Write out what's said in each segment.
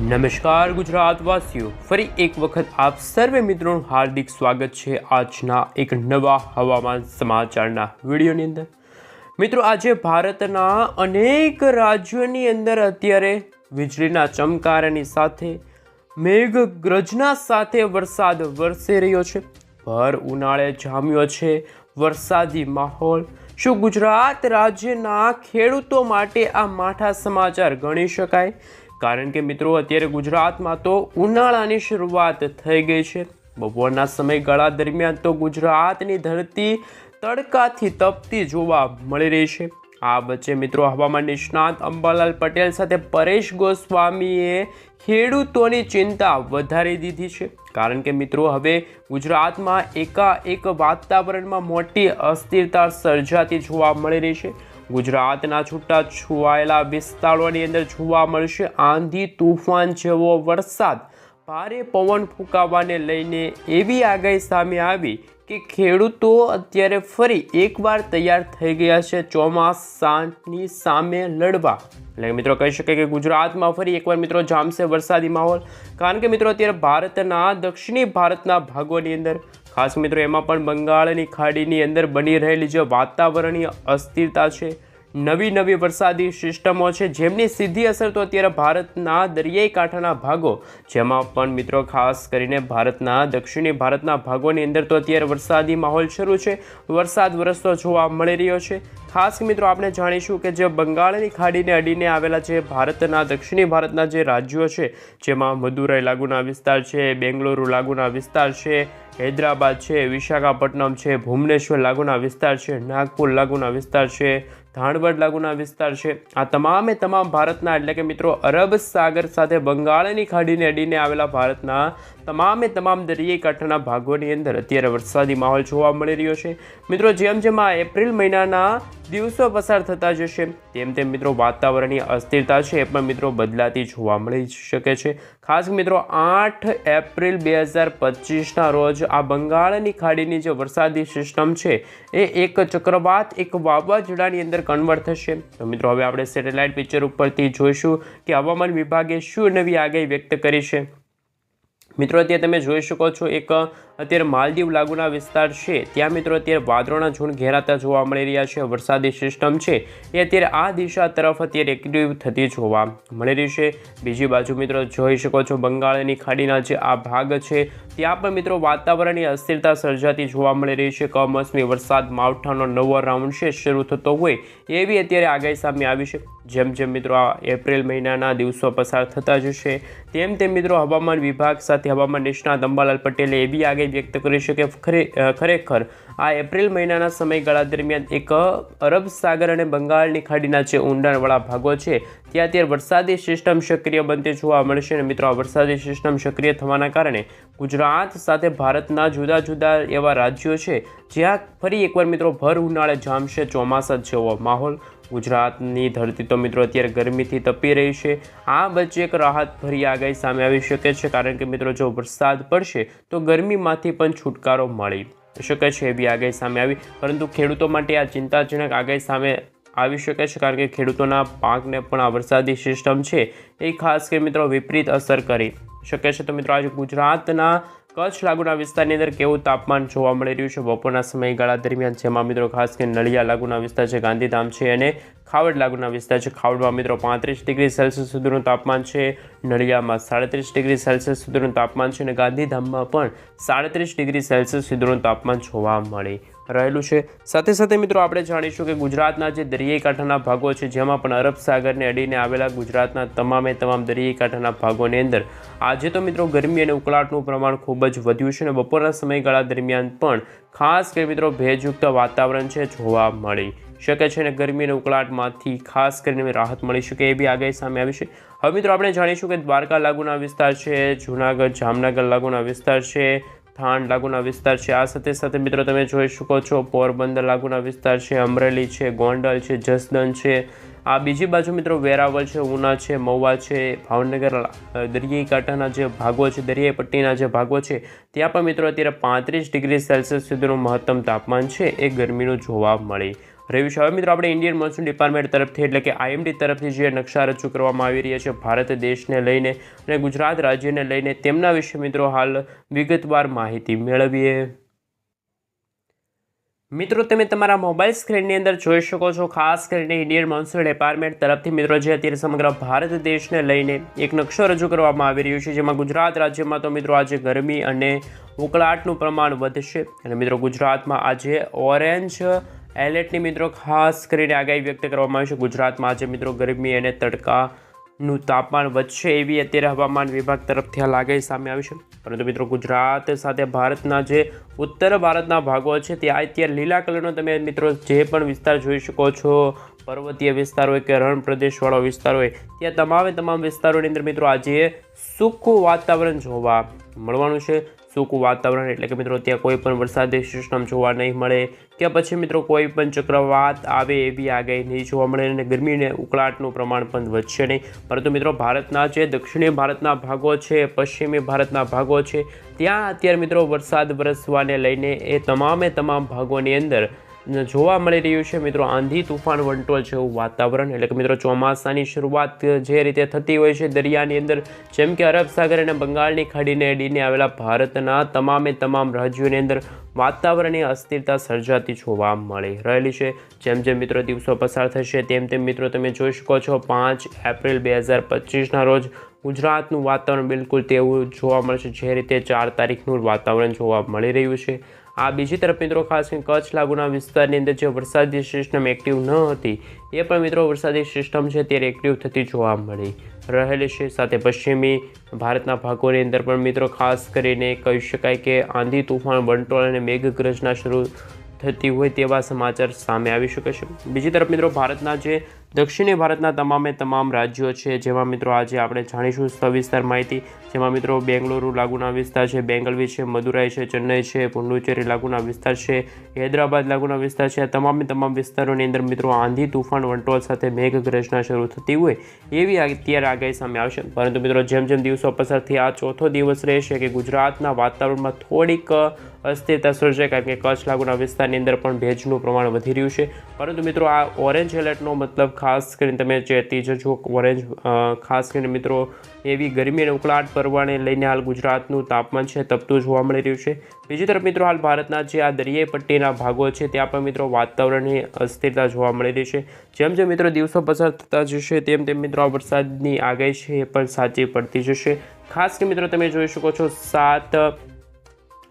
નમસ્કાર ગુજરાતવાસીઓ ફરી એક વખત આપ સર્વે મિત્રોનું હાર્દિક સ્વાગત છે આજના એક નવા હવામાન સમાચારના વિડીયોની અંદર. મિત્રો, આજે ભારતના અનેક રાજ્યોની અંદર અત્યારે વીજળીના ચમકારાની સાથે મેઘ ગ્રજના સાથે વરસાદ વરસી રહ્યો છે. ભર ઉનાળે જામ્યો છે વરસાદી માહોલ. શું ગુજરાત રાજ્યના ખેડૂતો માટે આ માઠા સમાચાર ગણી શકાય? કારણ કે મિત્રો, અત્યારે ગુજરાતમાં તો ઉનાળાની શરૂઆત થઈ ગઈ છે. બપોરના સમયગાળા દરમિયાન તો ગુજરાતની ધરતી તડકાથી તપતી જોવા મળી રહી છે. આ વચ્ચે મિત્રો, હવામાન નિષ્ણાત અંબાલાલ પટેલ સાથે પરેશ ગોસ્વામીએ ખેડૂતોની ચિંતા વધારી દીધી છે. કારણ કે મિત્રો, હવે ગુજરાતમાં એકાએક વાતાવરણમાં મોટી અસ્થિરતા સર્જાતી જોવા મળી રહી છે. ગુજરાતના છૂટા છુવાયેલા વિસ્તારોની અંદર જોવા મળશે આંધી તુફાન જેવો વરસાદ. ભારે પવન ફૂંકાવાને લઈને એવી આગાહી સામે આવી કે ખેડૂતો અત્યારે ફરી એકવાર તૈયાર થઈ ગયા છે ચોમાસાની સામે લડવા. એટલે મિત્રો કહી શકાય કે ગુજરાતમાં ફરી એકવાર મિત્રો જામશે વરસાદી માહોલ. કારણ કે મિત્રો અત્યારે ભારતના, દક્ષિણી ભારતના ભાગોની અંદર, ખાસ મિત્રો એમાં પણ બંગાળની ખાડીની અંદર બની રહેલી જે વાતાવરણીય અસ્થિરતા છે નવી નવી વરસાદી સિસ્ટમો છે. જેમની સીધી અસર તો અત્યારે ભારતના દરિયાઈ કાંઠાના ભાગો. જેમાં પણ મિત્રો ખાસ કરીને ભારતના, દક્ષિણી ભારતના ભાગોની અંદર તો અત્યારે વરસાદી માહોલ શરૂ છે. વરસાદ વરસતો જોવા મળી રહ્યો છે. ખાસ મિત્રો આપણે જાણીશું કે જે બંગાળની ખાડીને અડીને આવેલા જે ભારતના, દક્ષિણી ભારતના જે રાજ્યો છે, જેમાં મદુરાઈ લાગુના વિસ્તાર છે, બેંગલુરુ લાગુના વિસ્તાર છે, હૈદરાબાદ છે, વિશાખાપટ્ટનમ છે, ભુવનેશ્વર લાગુના વિસ્તાર છે, નાગપુર લાગુના વિસ્તાર છે ધાણવડ લાગુના વિસ્તાર છે. આ તમામે તમામ ભારતના એટલે કે મિત્રો અરબ સાગર સાથે બંગાળની ખાડીને અડીને આવેલા ભારતના તમામે તમામ દરિયાઈ કાંઠાના ભાગોની અંદર અત્યારે વરસાદી માહોલ જોવા મળી રહ્યો છે. મિત્રો જેમ જેમ આ એપ્રિલ મહિનાના દિવસો પસાર થતા જશે. તેમ તેમ મિત્રો વાતાવરણની અસ્થિરતા છે એ પણ મિત્રો બદલાતી જોવા મળી શકે છે. ખાસ મિત્રો આઠ એપ્રિલ બે હજાર પચીસના રોજ આ બંગાળની ખાડીની જે વરસાદી સિસ્ટમ છે એ એક ચક્રવાત, એક વાવાઝોડાની અંદર કન્વર્ટ થશે. તો મિત્રો હવે આપણે સેટેલાઇટ પિક્ચર ઉપરથી જોઈશું કે હવામાન વિભાગે શું નવી આગાહી વ્યક્ત કરી છે. મિત્રો, અત્યારે તમે જોઈ શકો છો એક, અત્યારે માલદીવ લાગુના વિસ્તાર છે. ત્યાં મિત્રો, અત્યારે વાદળોના ઝૂંડ ઘેરાતા જોવા મળી રહ્યા છે, વરસાદી સિસ્ટમ છે. એ અત્યારે આ દિશા તરફ અત્યારે એક્ટિવ થતી જોવા મળી રહી છે. બીજી બાજુ મિત્રો, જોઈ શકો છો બંગાળની ખાડીના જે આ ભાગ છે, ત્યાં પણ મિત્રો વાતાવરણની અસ્થિરતા સર્જાતી જોવા મળી રહી છે. કમોસમી વરસાદ માવઠાનો નવો રાઉન્ડ છે, શરૂ થતો હોય એવી અત્યારે આગાહી સામે આવી છે. જેમ જેમ મિત્રો આ એપ્રિલ મહિનાના દિવસો પસાર થતા જશે, તેમ તેમ મિત્રો હવામાન વિભાગ સાથે હવામાન નિષ્ણાત અંબાલાલ પટેલે એવી આગાહી વ્યક્ત કરી છે કે ખરે ખરેખર આ એપ્રિલ મહિનાના સમયગાળા દરમિયાન એક અરબ સાગર અને બંગાળની ખાડીના જે ઊંડાણવાળા ભાગો છે, ત્યાં અત્યારે વરસાદી સિસ્ટમ સક્રિય બનતી જોવા મળશે અને મિત્રો આ વરસાદી સિસ્ટમ સક્રિય થવાના કારણે ગુજરાત સાથે ભારતના જુદા જુદા એવા રાજ્યો છે, જ્યાં ફરી એકવાર મિત્રો ભર ઉનાળે જામશે ચોમાસા જેવો માહોલ. ગુજરાતની ધરતી તો મિત્રો અત્યારે ગરમીથી તપી રહી છે. આ વચ્ચે એક રાહત ભરી આગાહી સામે આવી શકે છે, કારણ કે મિત્રો જો વરસાદ પડશે તો ગરમીમાંથી પણ છુટકારો મળી શકે છે એવી આગાહી સામે આવી. પરંતુ ખેડૂતો માટે આ ચિંતાજનક આગાહી સામે આવી શકે છે, કારણ કે ખેડૂતોના પાકને પણ આ વરસાદી સિસ્ટમ છે. એ ખાસ કરી મિત્રો વિપરીત અસર કરી શકે છે. તો મિત્રો, આજે ગુજરાતના કચ્છ લાગુના વિસ્તારની અંદર કેવું તાપમાન જોવા મળી રહ્યું છે? બપોરના સમયગાળા દરમિયાન જેમાં મિત્રો ખાસ કરીને નળિયા લાગુના વિસ્તાર છે, ગાંધીધામ છે અને ખાવડ લાગુના વિસ્તાર છે. ખાવડમાં મિત્રો પાંત્રીસ ડિગ્રી સેલ્સિયસ સુધીનું તાપમાન છે નળિયામાં સાડત્રીસ ડિગ્રી સેલ્સિયસ સુધીનું તાપમાન છે અને ગાંધીધામમાં પણ સાડત્રીસ ડિગ્રી સેલ્સિયસ સુધીનું તાપમાન જોવા મળી રહેલું છે. સાથે સાથે મિત્રો આપણે જાણીશું કે ગુજરાતના જે દરિયાઈ કાંઠાના ભાગો છે, જેમાં પણ અરબ સાગરને અડીને આવેલા ગુજરાતના તમામે તમામ દરિયાઈ કાંઠાના ભાગોની અંદર આજે તો મિત્રો ગરમી અને ઉકળાટનું પ્રમાણ ખૂબ જ વધ્યું છે અને બપોરના સમયગાળા દરમિયાન પણ ખાસ કરી મિત્રો ભેજયુક્ત વાતાવરણ છે જોવા મળી શકે છે અને ગરમી અને ઉકળાટમાંથી ખાસ કરીને રાહત મળી શકે એવી આગાહી સામે આવી છે. હવે મિત્રો આપણે જાણીશું કે દ્વારકા લાગુના વિસ્તાર છે, જૂનાગઢ, જામનગર લાગુના વિસ્તાર છે થાણ લાગુના વિસ્તાર છે. આ સાથે સાથે મિત્રો તમે જોઈ શકો છો, પોરબંદર લાગુના વિસ્તાર છે, અમરેલી છે, ગોંડલ છે જસદન છે. આ બીજી બાજુ મિત્રો વેરાવળ છે, ઉના છે, મહુવા છે, ભાવનગર દરિયાઈ કાંઠાના જે ભાગો છે દરિયાઈ પટ્ટીના જે ભાગો છે, ત્યાં પણ મિત્રો અત્યારે પાંત્રીસ ડિગ્રી સેલ્સિયસ સુધીનું મહત્તમ તાપમાન છે. એ ગરમીનું જોવા મળી રહ્યું છે. હવે મિત્રો, આપણે ઇન્ડિયન મોન્સૂન ડિપાર્ટમેન્ટ તરફથી એટલે કે આઈએમડી તરફથી જે નકશા રજૂ કરવામાં આવી રહ્યા છે, ભારત દેશને લઈને અને ગુજરાત રાજ્યને લઈને તેમના વિશે મિત્રો હાલ વિગતવાર માહિતી મેળવીએ. મિત્રો, તમે તમારા મોબાઈલ સ્ક્રીનની અંદર જોઈ શકો છો, ખાસ કરીને ઇન્ડિયન મોન્સૂન ડિપાર્ટમેન્ટ તરફથી મિત્રો, જે અત્યારે સમગ્ર ભારત દેશને લઈને એક નકશો રજૂ કરવામાં આવી રહ્યો છે. જેમાં ગુજરાત રાજ્યમાં તો મિત્રો, આજે ગરમી અને ઉકળાટનું પ્રમાણ વધશે અને મિત્રો, ગુજરાતમાં આજે ઓરેન્જ એલર્ટની મિત્રો ખાસ કરીને આગાહી વ્યક્ત કરવામાં આવી છે. ગુજરાતમાં આજે મિત્રો ગરમી અને તડકાનું તાપમાન વધશે એવી અત્યારે હવામાન વિભાગ તરફથી આ આગાહી સામે આવી છે. પરંતુ મિત્રો ગુજરાત સાથે ભારતના જે ઉત્તર ભારતના ભાગો છે, ત્યાં અત્યારે લીલા કલરનો તમે મિત્રો જે પણ વિસ્તાર જોઈ શકો છો, પર્વતીય વિસ્તાર હોય કે રણ પ્રદેશવાળો વિસ્તાર હોય, ત્યાં તમામે તમામ વિસ્તારોની અંદર મિત્રો આજે સૂકું વાતાવરણ જોવા મળવાનું છે. સૂકું વાતાવરણ એટલે કે મિત્રો ત્યાં કોઈ પણ વરસાદી સિસ્ટમ જોવા નહીં મળે. કે પછી મિત્રો કોઈ પણ ચક્રવાત આવે એવી આગાહી નહીં જોવા મળે અને ગરમીને ઉકળાટનું પ્રમાણ પણ વધશે નહીં. પરંતુ મિત્રો ભારતના જે દક્ષિણી ભારતના ભાગો છે, પશ્ચિમી ભારતના ભાગો છે, ત્યાં અત્યારે મિત્રો વરસાદ વરસવાને લઈને એ તમામે તમામ ભાગોની અંદર જોવા મળી રહ્યું છે. મિત્રો, આંધી તુફાન વંટોળ જેવું વાતાવરણ. એટલે કે મિત્રો, ચોમાસાની શરૂઆત જે રીતે થતી હોય છે દરિયાની અંદર, જેમ કે અરબ સાગર અને બંગાળની ખાડીને અડીને આવેલા ભારતના તમામે તમામ રાજ્યોની અંદર વાતાવરણની અસ્થિરતા સર્જાતી જોવા મળી રહેલી છે. જેમ જેમ મિત્રો દિવસો પસાર થશે, તેમ તેમ મિત્રો તમે જોઈ શકો છો, પાંચ એપ્રિલ બે હજાર પચીસના રોજ ગુજરાતનું વાતાવરણ બિલકુલ તેવું જોવા મળશે. જે રીતે ચાર તારીખનું વાતાવરણ જોવા મળી રહ્યું છે. આ બીજી તરફ મિત્રો ખાસ કરીને કચ્છ લાગુના વિસ્તારની અંદર જે વરસાદી સિસ્ટમ એક્ટિવ ન હતી, એ પણ મિત્રો વરસાદી સિસ્ટમ છે ત્યારે એક્ટિવ થતી જોવા મળી રહેલી છે. સાથે પશ્ચિમી ભારતના ભાગોની અંદર પણ મિત્રો ખાસ કરીને કહી શકાય કે આંધી તુફાન, વંટોળ અને મેઘગર્જના શરૂ થતી હોય તેવા સમાચાર સામે આવી શકે છે. બીજી તરફ મિત્રો ભારતના જે દક્ષિણી ભારતના તમામે તમામ રાજ્યો છે, જેમાં મિત્રો આજે આપણે જાણીશું સવિસ્તાર માહિતી. જેમાં મિત્રો બેંગલુરુ લાગુના વિસ્તાર છે, બેંગલવી છે, મદુરાઈ છે, ચેન્નઈ છે, પુંડુચેરી લાગુના વિસ્તાર છે, હૈદરાબાદ લાગુના વિસ્તાર છે. આ તમામે તમામ વિસ્તારોની અંદર મિત્રો આંધી તુફાન વંટોળ સાથે મેઘગર્જના શરૂ થતી હોય એવી અત્યારે આગાહી સામે આવશે. પરંતુ મિત્રો જેમ જેમ દિવસો પસાર થયા, આ ચોથો દિવસ રહેશે કે ગુજરાતના વાતાવરણમાં થોડીક અસ્થિરતા સર્જાય કારણ કે કચ્છ લાગુના વિસ્તારની અંદર પણ ભેજનું પ્રમાણ વધી રહ્યું છે. પરંતુ મિત્રો, આ ઓરેન્જ એલર્ટનો મતલબ ખાસ કરીને તમે ચેતી જજો ઓરેન્જ ખાસ કરીને મિત્રો, એવી ગરમી અને ઉકળાટ પરવાને લઈને હાલ ગુજરાતનું તાપમાન છે, તપતું જોવા મળી રહ્યું છે. બીજી તરફ મિત્રો, હાલ ભારતના જે આ દરિયાઈ પટ્ટીના ભાગો છે, ત્યાં પણ મિત્રો વાતાવરણની અસ્થિરતા જોવા મળી રહી છે. જેમ જેમ મિત્રો દિવસો પસાર થતા જશે, તેમ તેમ મિત્રો આ વરસાદની આગાહી છે એ પણ સાચી પડતી જશે. ખાસ કે મિત્રો, તમે જોઈ શકો છો, સાત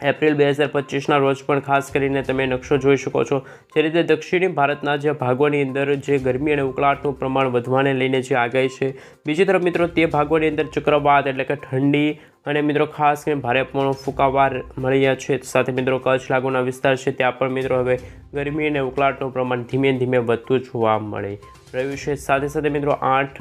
એપ્રિલ બે હજાર પચીસના રોજ પણ ખાસ કરીને તમે નકશો જોઈ શકો છો. જે રીતે દક્ષિણી ભારતના જે ભાગોની અંદર જે ગરમી અને ઉકળાટનું પ્રમાણ વધવાને લઈને જે આગાહી છે. બીજી તરફ મિત્રો તે ભાગોની અંદર ચક્રવાત એટલે કે ઠંડી અને મિત્રો ખાસ કરીને ભારે પણ ફૂંકાવાર મળી રહ્યા છે. સાથે મિત્રો કચ્છ લાગુના વિસ્તાર છે ત્યાં પણ મિત્રો હવે ગરમી અને ઉકળાટનું પ્રમાણ ધીમે ધીમે વધતું જોવા મળે. રહ્યું છે. સાથે સાથે મિત્રો આઠ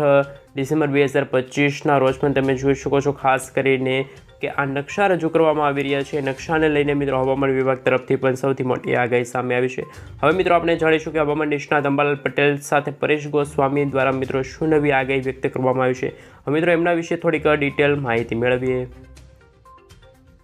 ડિસેમ્બર બે હજાર પચીસના રોજ પણ તમે જોઈ શકો છો ખાસ કરીને કે આ નકશા રજૂ કરવામાં આવી રહ્યા છે. નકશાને લઈને મિત્રો હવામાન વિભાગ તરફથી પણ સૌથી મોટી આગાહી સામે આવી છે. હવે મિત્રો આપણે જાણીશું કે હવામાન નિષ્ણાત અંબાલાલ પટેલ સાથે પરેશ ગોસ્વામી દ્વારા મિત્રો શું નવી આગાહી વ્યક્ત કરવામાં આવી છે. હવે મિત્રો એમના વિશે થોડીક ડિટેલ માહિતી મેળવીએ.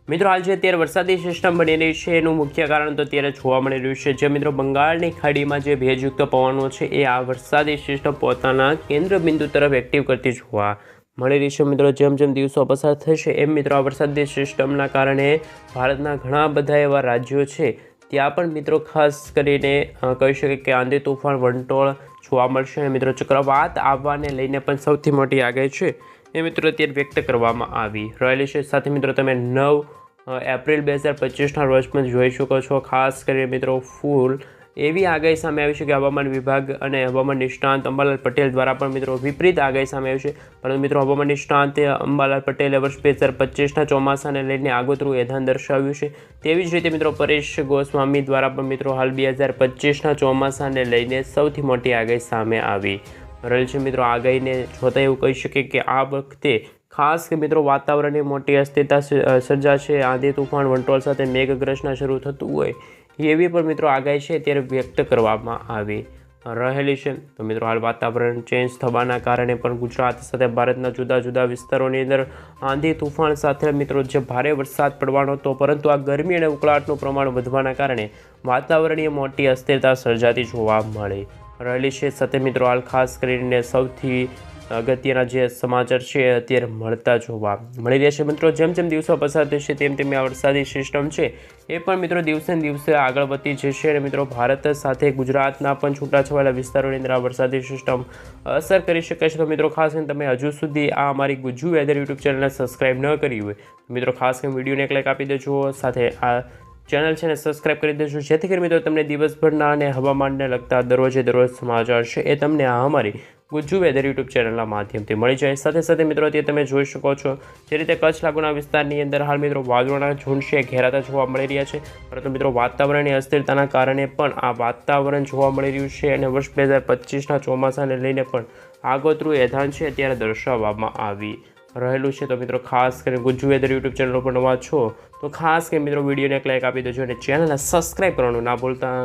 મિત્રો હાલ જે અત્યારે વરસાદી સિસ્ટમ બની રહી છે એનું મુખ્ય કારણ તો અત્યારે જોવા મળી રહ્યું છે. જે મિત્રો બંગાળની ખાડીમાં જે ભેજયુક્ત પવનો છે એ આ વરસાદી સિસ્ટમ પોતાના કેન્દ્ર બિંદુ તરફ એક્ટિવ કરતી જોવા મળી રહી છે મિત્રો જેમ જેમ દિવસો પસાર થશે, એમ મિત્રો આ વરસાદી સિસ્ટમના કારણે ભારતના ઘણા બધા એવા રાજ્યો છે, ત્યાં પણ મિત્રો ખાસ કરીને કહી શકે કે આંધી તુફાન, વંટોળ જોવા મળશે અને મિત્રો ચક્રવાત આવવાને લઈને પણ સૌથી મોટી આગાહી છે, એ મિત્રો અત્યારે વ્યક્ત કરવામાં આવી રહેલી છે. સાથે મિત્રો તમે નવ એપ્રિલ બે હજાર પચીસના રોજ પણ જોઈ શકો છો, ખાસ કરીને મિત્રો ફૂલ એવી આગાહી સામે આવી છે કે હવામાન વિભાગ અને હવામાન નિષ્ણાંત અંબાલાલ પટેલ દ્વારા પણ મિત્રો વિપરીત આગાહી સામે આવી છે. પરંતુ મિત્રો હવામાન નિષ્ણાંત અંબાલાલ પટેલે વર્ષ બે હજાર પચીસના ચોમાસાને લઈને આગોતરું એધાન દર્શાવ્યું છે. તેવી જ રીતે મિત્રો પરેશ ગોસ્વામી દ્વારા પણ મિત્રો હાલ બે હજાર પચીસના ચોમાસાને લઈને સૌથી મોટી આગાહી સામે આવી રહેલ છે. મિત્રો આગાહીને જોતા એવું કહી શકીએ કે આ વખતે ખાસ કે મિત્રો વાતાવરણની મોટી અસ્થિરતા સર્જાશે. આંધી તુફાન વંટોળ સાથે મેઘગ્રસ્તના શરૂ થતું હોય એવી પણ મિત્રો આગાહી છે, ત્યારે વ્યક્ત કરવામાં આવી રહેલી છે. તો મિત્રો, હાલ વાતાવરણ ચેન્જ થવાના કારણે પણ ગુજરાત સાથે ભારતના જુદા જુદા વિસ્તારોની અંદર આંધી તુફાન સાથે મિત્રો જે ભારે વરસાદ પડવાનો હતો, પરંતુ આ ગરમી અને ઉકળાટનું પ્રમાણ વધવાના કારણે વાતાવરણીય મોટી અસ્થિરતા સર્જાતી જોવા મળી રહેલી છે. સાથે મિત્રો, હાલ ખાસ કરીને સૌથી અગત્યના જે સમાચાર છે અત્યારે મળતા જોવા મળી રહેશે મિત્રો, જેમ જેમ દિવસો પસાર થશે તેમ તેમ આ વરસાદી સિસ્ટમ છે એ પણ મિત્રો દિવસે દિવસે આગળ વધતી જશે અને મિત્રો, ભારત સાથે ગુજરાતના પણ છૂટાછવાયેલા વિસ્તારોની અંદર આ વરસાદી સિસ્ટમ અસર કરી શકે છે. તો મિત્રો, ખાસ કરીને તમે હજુ સુધી આ અમારી ગુજુ વેધર યુટ્યુબ ચેનલને સબસ્ક્રાઈબ ન કરી હોય મિત્રો, ખાસ કરીને વિડીયોને એક લાઈક આપી દેજો, સાથે આ ચેનલ છે ને સબસ્ક્રાઇબ કરી દેજો, જેથી કરી મિત્રો તમને દિવસભરના અને હવામાનને લગતા દરરોજે દરરોજ સમાચાર છે એ તમને આ અમારી ગુજ્જુ વેધર યુટ્યુબ ચેનલના માધ્યમથી મળી જાય. સાથે સાથે મિત્રો તે તમે જોઈ શકો છો, જે રીતે કચ્છ લાગુના વિસ્તારની અંદર હાલ મિત્રો વાદળોના ઝુંડ છે ઘેરાતા જોવા મળી રહ્યા છે. પરંતુ મિત્રો, વાતાવરણની અસ્થિરતાના કારણે પણ આ વાતાવરણ જોવા મળી રહ્યું છે અને વર્ષ બે હજાર પચીસના ચોમાસાને લઈને પણ આગોતરું એધાન છે અત્યારે દર્શાવવામાં આવી રહેલું છે. તો મિત્રો, ખાસ કરીને ગુજ્જુ વેધર યુટ્યુબ ચેનલ પર નવા છો, તો ખાસ કરીને મિત્રો, વિડીયોને એક લાઇક આપી દેજો અને ચેનલને સબસ્ક્રાઈબ કરવાનું ના ભૂલતા.